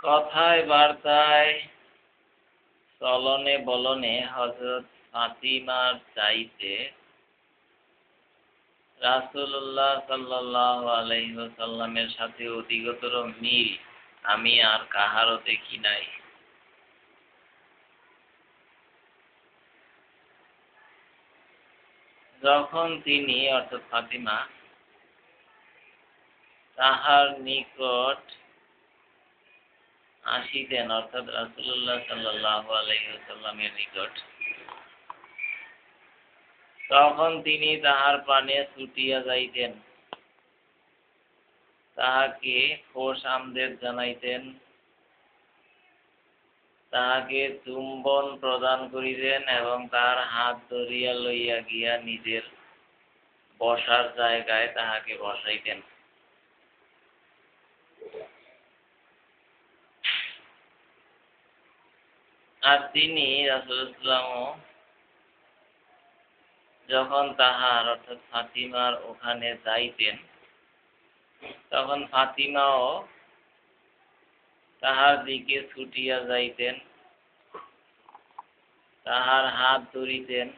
কথায়, বার্তায়, চলনে বলনে হজরত ফাতিমার চাইতে রাসুল্লাহ সাল্লাহ আলহিসাল্লামের সাথে অধিকতর মিল আমি আর কাহারও দেখি নাই। যখন তিনি, অর্থাৎ ফাতিমা, তাহার নিকট আসিতেন, অর্থাৎ রাসুল্লাহ সাল্লাহ আলহিহাল্লামের নিকট। তখন তিনি তাহার প্রাণে ছুটিয়া যাইতেন। তাহাকে খোশ আমদের জানাইতেন। তাহাকে চুম্বন প্রদান করিতেন এবং তাহার হাত ধরিয়া লইয়া গিয়া নিজের বসার জায়গায় তাহাকে বসাইতেন। আর তিনি রাসুলামও যখন তাহার, অর্থাৎ ফাতিমার ওখানে যাইতেন, তখন ফাতিমাও তাহার দিকে ছুটিয়া যাইতেন, তাহার হাত ধরিতেন,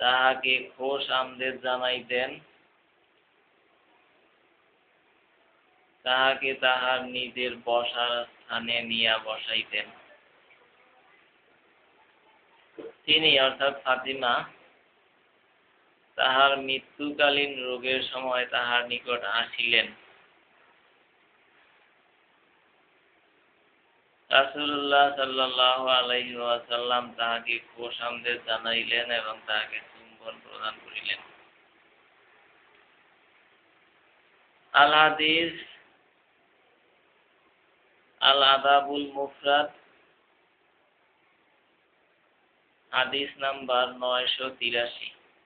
তাহাকে খোশ আমদের জানাইতেন তাহাকে তাহার নিজের বসার স্থানে নিয়া বসাইতেন। তিনি অর্থাৎ ফাতিমা, তাহার মৃত্যুকালীন রোগের সময় তাহার নিকট আসিলেন। রাসুল্লাহ সাল্লাহ ওয়াসাল্লাম তাহাকে খোশামদের জানাইলেন এবং তাহাকে চুম্বন প্রদান করিলেন। আল হাদিস আল আদাবুল মুফরাদ হাদিস নাম্বার নয়শো তিরাশি।